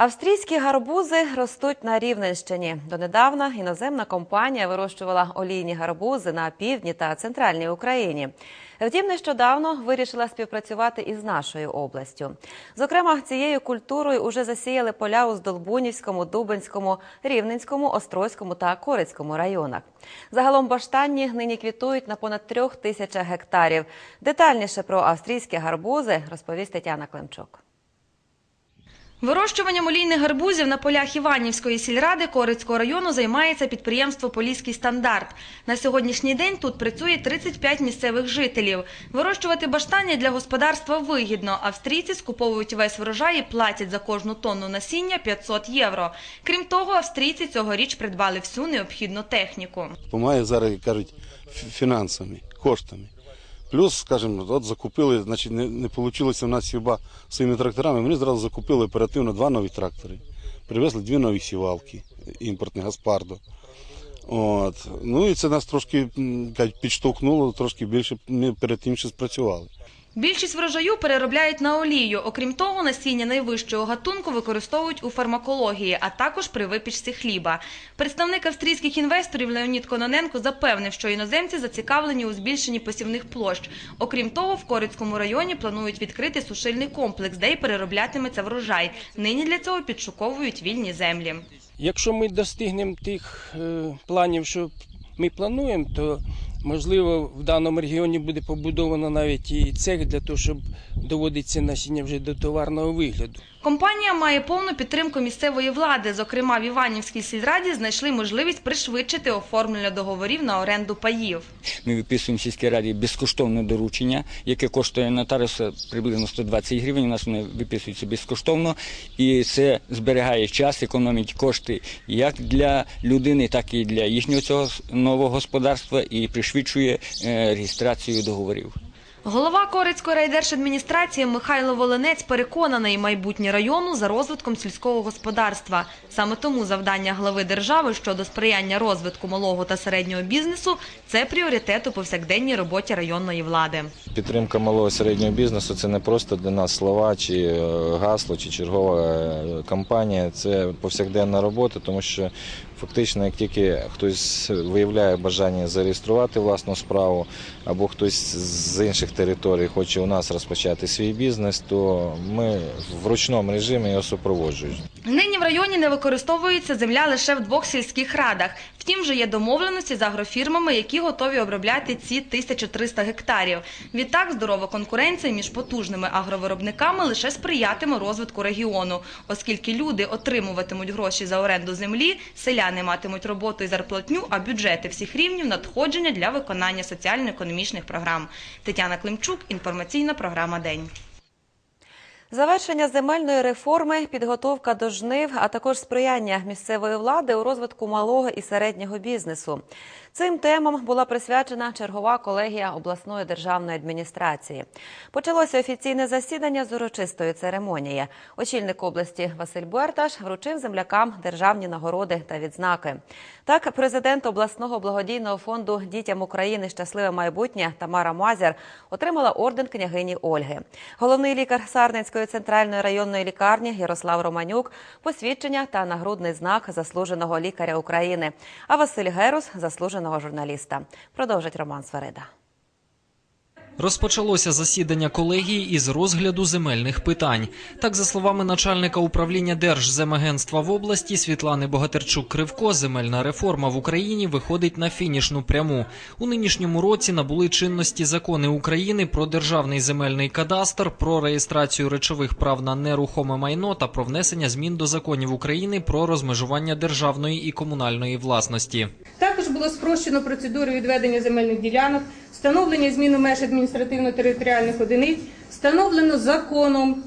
Австрійські гарбузи ростуть на Рівненщині. Донедавна іноземна компанія вирощувала олійні гарбузи на півдні та центральній Україні. Втім, нещодавно вирішила співпрацювати із нашою областю. Зокрема, цією культурою уже засіяли поля у Здолбунівському, Дубенському, Рівненському, Острозькому та Корицькому районах. Загалом баштанні нині квітують на понад трьох тисячах гектарів. Детальніше про австрійські гарбузи розповість Тетяна Климчук. Вирощуванням олійних гарбузів на полях Іванівської сільради Корицького району займається підприємство Поліський стандарт. На сьогоднішній день тут працює 35 місцевих жителів. Вирощувати баштані для господарства вигідно. Австрійці скуповують весь врожай і платять за кожну тонну насіння 500 євро. Крім того, австрійці цьогоріч придбали всю необхідну техніку. допомагає зараз, кажуть, фінансами, коштами. Плюс, скажімо, от закупили, значить, не, не вийшло в нас хіба своїми тракторами. Вони зразу закупили оперативно два нові трактори, привезли дві нові сівалки, імпортні Гаспардо. От. Ну і це нас трошки підштовхнуло, трошки більше ми перед тим що спрацювали. Більшість врожаю переробляють на олію. Окрім того, насіння найвищого гатунку використовують у фармакології, а також при випічці хліба. Представник австрійських інвесторів Леонід Кононенко запевнив, що іноземці зацікавлені у збільшенні посівних площ. Окрім того, в Корицькому районі планують відкрити сушильний комплекс, де й перероблятиметься врожай. Нині для цього підшуковують вільні землі. Якщо ми достигнемо тих е, планів, що ми плануємо, то можливо в даному регіоні буде побудовано навіть і цех для того, щоб доводити це насіння вже до товарного вигляду. Компанія має повну підтримку місцевої влади. Зокрема, в Іванівській сільраді знайшли можливість пришвидшити оформлення договорів на оренду паїв. Ми виписуємо в сільській раді безкоштовне доручення, яке коштує нотаріуса приблизно 120 гривень. У нас вони виписуються безкоштовно, і це зберігає час, економить кошти як для людини, так і для їхнього цього нового господарства, і пришвидшує е, реєстрацію договорів. Голова Корицької райдержадміністрації Михайло Волинець переконаний майбутнє району за розвитком сільського господарства. Саме тому завдання глави держави щодо сприяння розвитку малого та середнього бізнесу це пріоритет у повсякденній роботі районної влади. Підтримка малого і середнього бізнесу це не просто для нас слова чи е, гасло, чи чергова е, кампанія. Це повсякденна робота, тому що фактично, як тільки хтось виявляє бажання зареєструвати власну справу, або хтось з інших територій хоче у нас розпочати свій бізнес, то ми в ручному режимі його супроводжуємо. Нині в районі не використовується земля лише в двох сільських радах. Втім, вже є домовленості з агрофірмами, які готові обробляти ці 1300 гектарів. Відтак, здорова конкуренція між потужними агровиробниками лише сприятиме розвитку регіону, оскільки люди отримуватимуть гроші за оренду землі, селяни матимуть роботу і зарплатню, а бюджети всіх рівнів надходження для виконання соціально-економічних програм. Тетяна Климчук, інформаційна програма День. Завершення земельної реформи, підготовка до жнив, а також сприяння місцевої влади у розвитку малого і середнього бізнесу. Цим темам була присвячена чергова колегія обласної державної адміністрації. Почалося офіційне засідання з урочистої церемонії. Очільник області Василь Буерташ вручив землякам державні нагороди та відзнаки. Так, президент обласного благодійного фонду Дітям України щасливе майбутнє Тамара Мазяр отримала орден княгині Ольги. Головний лікар Сарненської центральної районної лікарні Ярослав Романюк посвідчення та нагрудний знак заслуженого лікаря України. А Василь Герус заслуженого журналіста. Продовжить Роман Сверида. Розпочалося засідання колегії із розгляду земельних питань. Так, за словами начальника управління Держземагентства в області Світлани Богатирчук-Кривко, земельна реформа в Україні виходить на фінішну пряму. У нинішньому році набули чинності закони України про державний земельний кадастр, про реєстрацію речових прав на нерухоме майно та про внесення змін до законів України про розмежування державної і комунальної власності. Також було спрощено процедуру відведення земельних ділянок, встановлення зміну меж адміністративно-територіальних одиниць, встановлено законом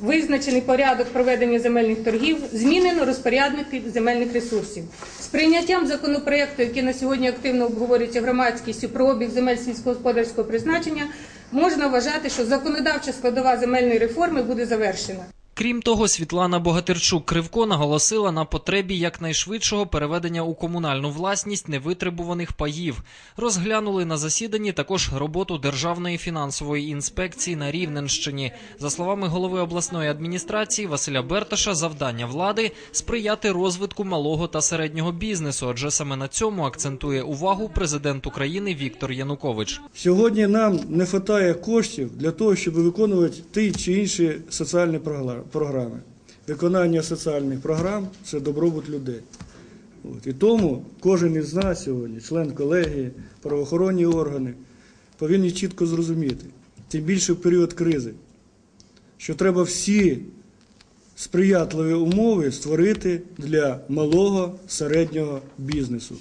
визначений порядок проведення земельних торгів, змінено розпорядників земельних ресурсів. З прийняттям законопроекту, який на сьогодні активно обговорюється громадськістю про обіг земель сільськогосподарського призначення, можна вважати, що законодавча складова земельної реформи буде завершена. Крім того, Світлана Богатирчук-Кривко наголосила на потребі якнайшвидшого переведення у комунальну власність невитребуваних паїв. Розглянули на засіданні також роботу Державної фінансової інспекції на Рівненщині. За словами голови обласної адміністрації Василя Берташа, завдання влади сприяти розвитку малого та середнього бізнесу, адже саме на цьому акцентує увагу президент України Віктор Янукович. Сьогодні нам не вистачає коштів для того, щоб виконувати ті чи інші соціальні прогла- програми. Виконання соціальних програм це добробут людей. От. І тому кожен із нас сьогодні, член колегії, правоохоронні органи, повинні чітко зрозуміти, тим більше в період кризи, що треба всі сприятливі умови створити для малого середнього бізнесу.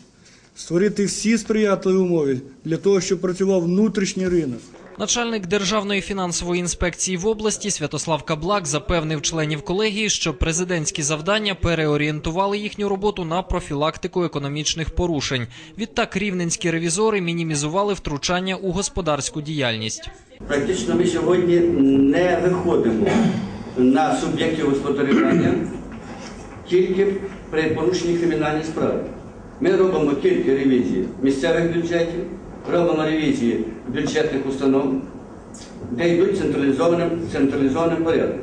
Створити всі сприятливі умови для того, щоб працював внутрішній ринок. Начальник Державної фінансової інспекції в області Святослав Каблак запевнив членів колегії, що президентські завдання переорієнтували їхню роботу на профілактику економічних порушень. Відтак рівненські ревізори мінімізували втручання у господарську діяльність. Практично ми сьогодні не виходимо на суб'єктів господарювання тільки при порушенні кримінальної справи. Ми робимо тільки ревізії місцевих бюджетів, робимо ревізії бюджетних установ, де йдуть централізованим, централізованим порядком.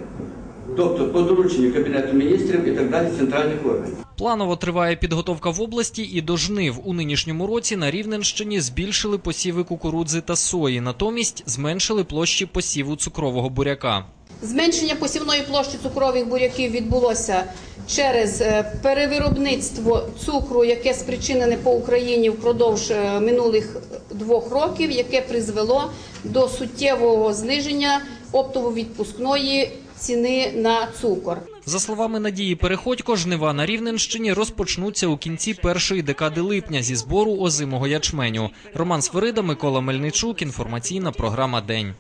Тобто по дорученню Кабінету міністрів і так далі центральних органів. Планово триває підготовка в області і до жнив. У нинішньому році на Рівненщині збільшили посіви кукурудзи та сої, натомість зменшили площі посіву цукрового буряка. Зменшення посівної площі цукрових буряків відбулося через е, перевиробництво цукру, яке спричинене по Україні впродовж е, минулих двох років, яке призвело до суттєвого зниження оптово-відпускної ціни на цукор. За словами Надії Переходько, жнива на Рівненщині розпочнуться у кінці першої декади липня зі збору озимого ячменю. Роман Сверида, Микола Мельничук. Інформаційна програма День.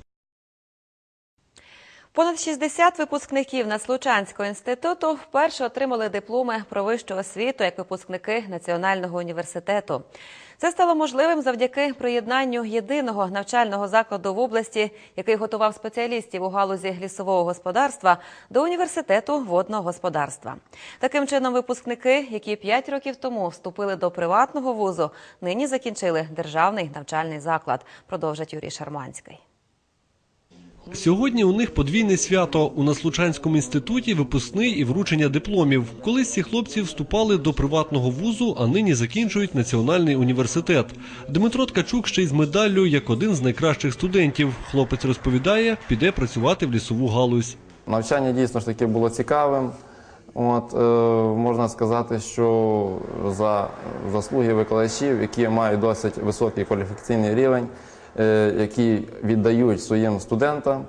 Понад 60 випускників Наслучанського інституту вперше отримали дипломи про вищу освіту як випускники Національного університету. Це стало можливим завдяки приєднанню єдиного навчального закладу в області, який готував спеціалістів у галузі лісового господарства, до університету водного господарства. Таким чином, випускники, які 5 років тому вступили до приватного вузу, нині закінчили державний навчальний заклад. Продовжить Юрій Шарманський. Сьогодні у них подвійне свято у Наслучанському інституті випускний і вручення дипломів. Колись ці хлопці вступали до приватного вузу, а нині закінчують національний університет. Дмитро Ткачук ще й з медаллю як один з найкращих студентів. Хлопець розповідає, піде працювати в лісову галузь. Навчання дійсно ж таки було цікавим. От, е, можна сказати, що за заслуги викладачів, які мають досить високий кваліфікаційний рівень, які віддають своїм студентам,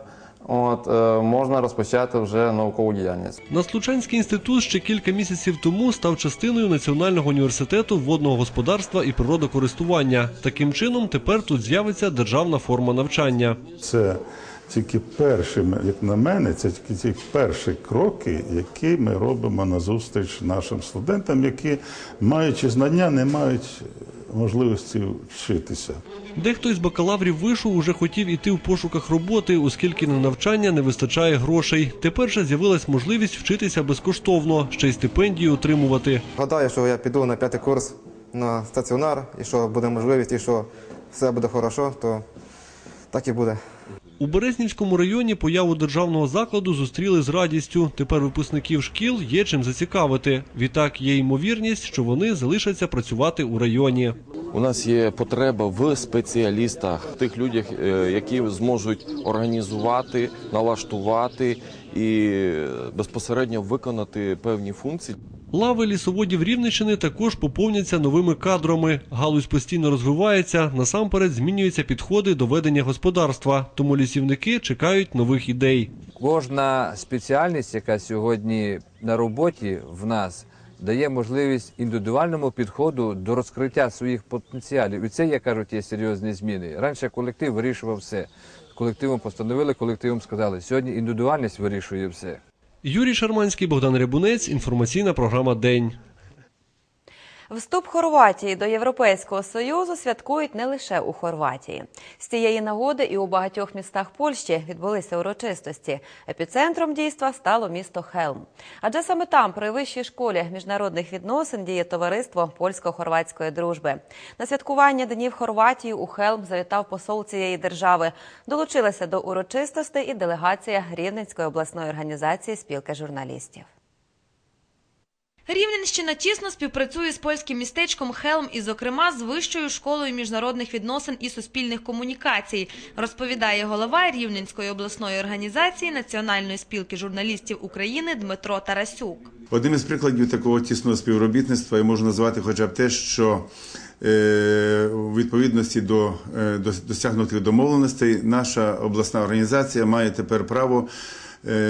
от, е, можна розпочати вже наукову діяльність. Наслучанський інститут ще кілька місяців тому став частиною Національного університету водного господарства і природокористування. Таким чином, тепер тут з'явиться державна форма навчання. Це тільки перші, як на мене, це тільки ті перші кроки, які ми робимо назустріч нашим студентам, які, маючи знання, не мають можливості вчитися. Дехто із бакалаврів вишу уже хотів іти в пошуках роботи, оскільки на навчання не вистачає грошей. Тепер же з'явилась можливість вчитися безкоштовно, ще й стипендію отримувати. Гадаю, що я піду на п'ятий курс на стаціонар, і що буде можливість, і що все буде хорошо, то так і буде. У Березнівському районі появу державного закладу зустріли з радістю. Тепер випускників шкіл є чим зацікавити. Відтак є ймовірність, що вони залишаться працювати у районі. У нас є потреба в спеціалістах, в тих людях, е, які зможуть організувати, налаштувати і безпосередньо виконати певні функції. Лави лісоводів Рівненщини також поповняться новими кадрами. Галузь постійно розвивається. Насамперед змінюються підходи до ведення господарства. Тому лісівники чекають нових ідей. Кожна спеціальність, яка сьогодні на роботі в нас, дає можливість індивідуальному підходу до розкриття своїх потенціалів. І це, як кажуть, є серйозні зміни. Раніше колектив вирішував все. Колективом постановили, колективом сказали. Сьогодні індивідуальність вирішує все. Юрій Шарманський, Богдан Рябунець. Інформаційна програма День. Вступ Хорватії до Європейського союзу святкують не лише у Хорватії. З цієї нагоди і у багатьох містах Польщі відбулися урочистості. Епіцентром дійства стало місто Хелм. Адже саме там, при вищій школі міжнародних відносин, діє товариство польсько-хорватської дружби. На святкування днів Хорватії у Хелм завітав посол цієї держави. Долучилася до урочистостей і делегація Рівненської обласної організації спілки журналістів. Рівненщина тісно співпрацює з польським містечком Хелм і, зокрема, з Вищою школою міжнародних відносин і суспільних комунікацій, розповідає голова Рівненської обласної організації Національної спілки журналістів України Дмитро Тарасюк. Одним із прикладів такого тісного співробітництва я можу назвати хоча б те, що е, у відповідності до, е, досягнутих домовленостей наша обласна організація має тепер право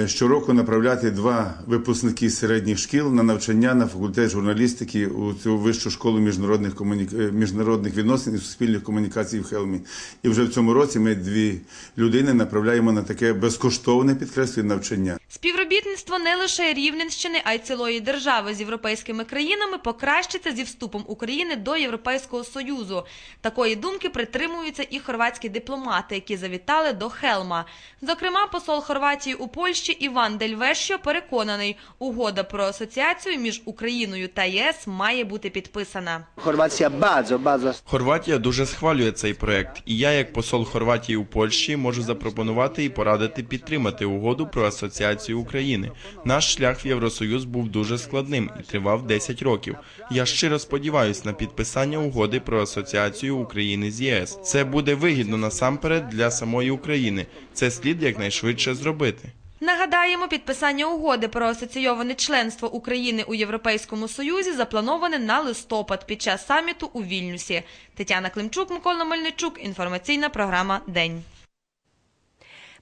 щороку направляти два випускники середніх шкіл на навчання на факультет журналістики у цю вищу школу міжнародних, комуні... е, міжнародних відносин і суспільних комунікацій в Хелмі. І вже в цьому році ми дві людини направляємо на таке безкоштовне підкреслюю навчання. Співробітництво не лише Рівненщини, а й цілої держави з європейськими країнами покращиться зі вступом України до Європейського Союзу. Такої думки притримуються і хорватські дипломати, які завітали до Хелма. Зокрема, посол Хорватії у Польщі Іван Дельвещо переконаний, угода про асоціацію між Україною та ЄС має бути підписана. Хорватія базо, базо. Хорватія дуже схвалює цей проект, і я, як посол Хорватії у Польщі, можу запропонувати і порадити підтримати угоду про асоціацію України. Наш шлях в Євросоюз був дуже складним і тривав 10 років. Я щиро сподіваюся на підписання угоди про асоціацію України з ЄС. Це буде вигідно насамперед для самої України. Це слід якнайшвидше зробити. Нагадаємо, підписання угоди про асоційоване членство України у Європейському Союзі заплановане на листопад під час саміту у Вільнюсі. Тетяна Климчук, Микола Мельничук. Інформаційна програма День.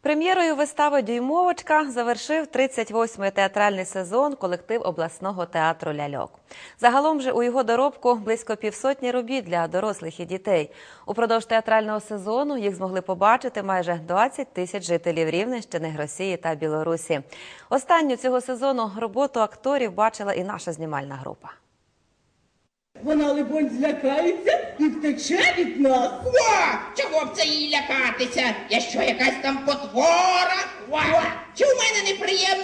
Прем'єрою вистави Дюймовочка завершив 38-й театральний сезон колектив обласного театру Ляльок. Загалом же у його доробку близько півсотні робіт для дорослих і дітей. Упродовж театрального сезону їх змогли побачити майже 20 тисяч жителів Рівненщини, Росії та Білорусі. Останню цього сезону роботу акторів бачила і наша знімальна група. Вона, либонь, злякається і втече від нас. О, чого б це їй лякатися? Я що, якась там потвора? О, чи в мене неприємний голос?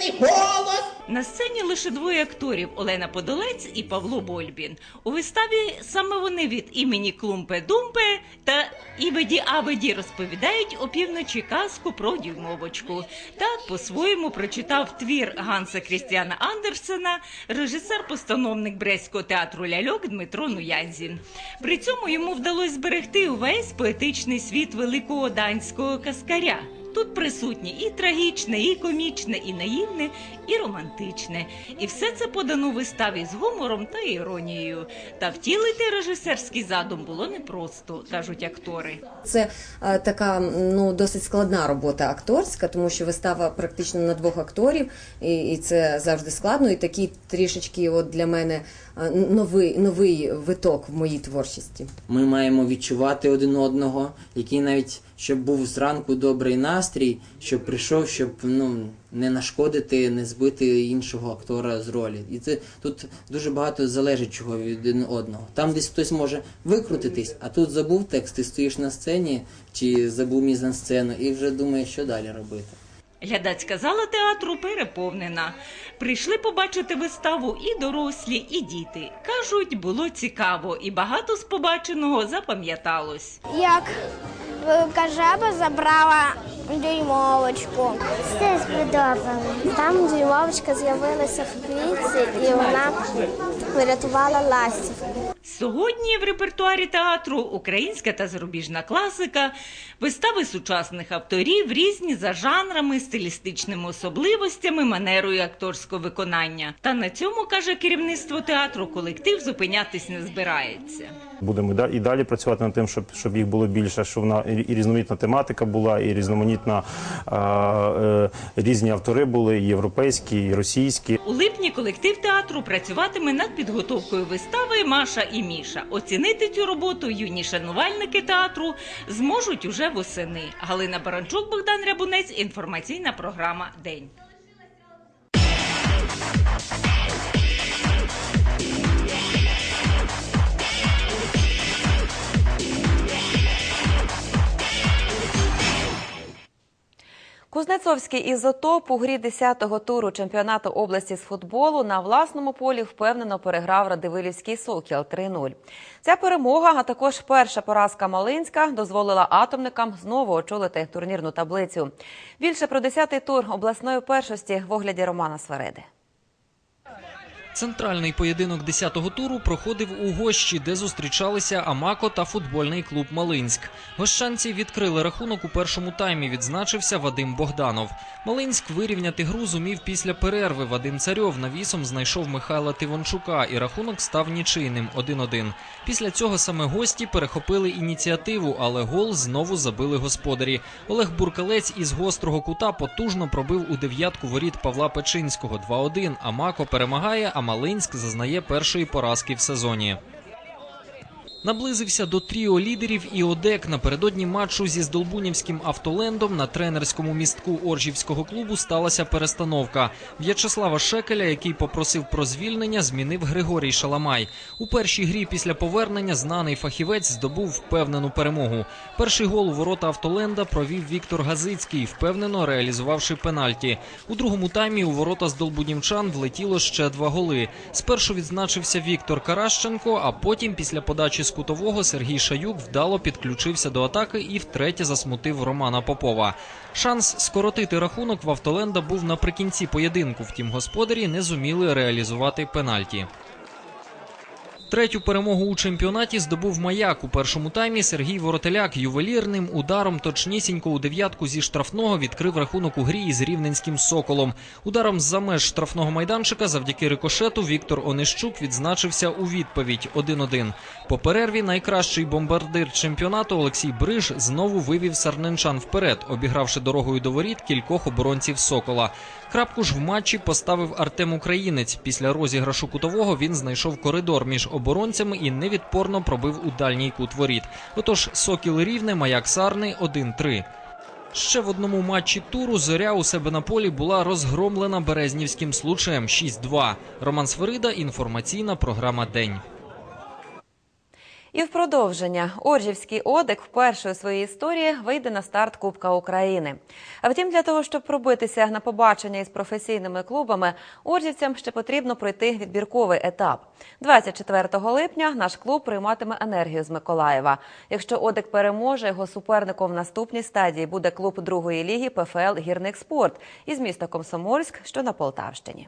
На сцені лише двоє акторів Олена Подолець і Павло Больбін. У виставі саме вони від імені Клумпе Думпе та Ібеді Абеді розповідають опівночі казку про дюймовочку. Так по-своєму прочитав твір Ганса Крістіана Андерсена, режисер-постановник Брестського театру ляльок Дмитро Нуянзін. При цьому йому вдалося зберегти увесь поетичний світ великого данського каскаря. Тут присутні і трагічне, і комічне, і наївне, і романтичне. І все це подано у виставі з гумором та іронією. Та втілити режисерський задум було непросто, кажуть актори. Це е, така ну досить складна робота акторська, тому що вистава практично на двох акторів, і, і це завжди складно. І такий трішечки, от для мене е, новий новий виток в моїй творчості. Ми маємо відчувати один одного, який навіть щоб був зранку добрий настрій, щоб прийшов, щоб ну не нашкодити, не збити іншого актора з ролі. І це тут дуже багато залежить чого від один одного. Там десь хтось може викрутитись, а тут забув текст, ти стоїш на сцені чи забув мізансцену і вже думаєш, що далі робити. Глядацька зала театру переповнена. Прийшли побачити виставу і дорослі, і діти. Кажуть, було цікаво, і багато з побаченого запам'яталось. Як велика жаба забрала дюймовочку. Все сподобалось. Там дюймовочка з'явилася в квітці і вона врятувала ластівку. Сьогодні в репертуарі театру українська та зарубіжна класика, вистави сучасних авторів, різні за жанрами, стилістичними особливостями, манерою акторського виконання. Та на цьому каже керівництво театру, колектив зупинятись не збирається. Будемо і далі працювати над тим, щоб, щоб їх було більше, щоб вона і різноманітна тематика була, і різноманітна е, е, різні автори були, і європейські, і російські. У липні колектив театру працюватиме над підготовкою вистави Маша і Міша. Оцінити цю роботу юні шанувальники театру зможуть уже восени. Галина Баранчук, Богдан Рябунець. Інформаційна програма День. Кузнецовський ізотоп у грі 10-го туру чемпіонату області з футболу на власному полі впевнено переграв Радивилівський Сокіл 3-0. Ця перемога, а також перша поразка Малинська, дозволила атомникам знову очолити турнірну таблицю. Більше про 10-й тур обласної першості в огляді Романа Свереди. Центральний поєдинок 10-го туру проходив у Гощі, де зустрічалися Амако та футбольний клуб Малинськ. Гощанці відкрили рахунок у першому таймі. Відзначився Вадим Богданов. Малинськ вирівняти гру зумів після перерви. Вадим Царьов навісом знайшов Михайла Тивончука, і рахунок став нічийним 1-1. Після цього саме гості перехопили ініціативу, але гол знову забили господарі. Олег Буркалець із гострого кута потужно пробив у дев'ятку воріт Павла Печинського 2-1. Амако перемагає, Малинськ зазнає першої поразки в сезоні. Наблизився до тріо лідерів і ОДЕК напередодні матчу зі Здолбунівським автолендом на тренерському містку Оржівського клубу сталася перестановка. В'ячеслава Шекеля, який попросив про звільнення, змінив Григорій Шаламай. У першій грі після повернення знаний фахівець здобув впевнену перемогу. Перший гол у ворота автоленда провів Віктор Газицький, впевнено реалізувавши пенальті. У другому таймі у ворота здолбунівчан влетіло ще два голи. Спершу відзначився Віктор Каращенко, а потім, після подачі з кутового, Сергій Шаюк вдало підключився до атаки і втретє засмутив Романа Попова. Шанс скоротити рахунок в автоленда був наприкінці поєдинку. Втім, господарі не зуміли реалізувати пенальті. Третю перемогу у чемпіонаті здобув маяк у першому таймі. Сергій Воротеляк ювелірним ударом точнісінько у дев'ятку зі штрафного відкрив рахунок у грі із рівненським соколом. Ударом з-за меж штрафного майданчика завдяки рикошету Віктор Онищук відзначився у відповідь 1-1. По перерві найкращий бомбардир чемпіонату Олексій Бриж знову вивів сарненчан вперед, обігравши дорогою до воріт кількох оборонців сокола. Крапку ж в матчі поставив Артем Українець. Після розіграшу кутового він знайшов коридор між оборонцями і невідпорно пробив у дальній кут воріт. Отож, Сокіл Рівне, Маяк Сарни 1-3. Ще в одному матчі туру зоря у себе на полі була розгромлена березнівським случаєм 6-2. Роман Сверида, інформаційна програма День. І в продовження Оржівський одек вперше у своїй історії вийде на старт Кубка України. А втім, для того, щоб пробитися на побачення із професійними клубами, оржівцям ще потрібно пройти відбірковий етап. 24 липня наш клуб прийматиме енергію з Миколаєва. Якщо одек переможе, його суперником в наступній стадії буде клуб другої ліги ПФЛ Гірник Спорт із міста Комсомольськ, що на Полтавщині.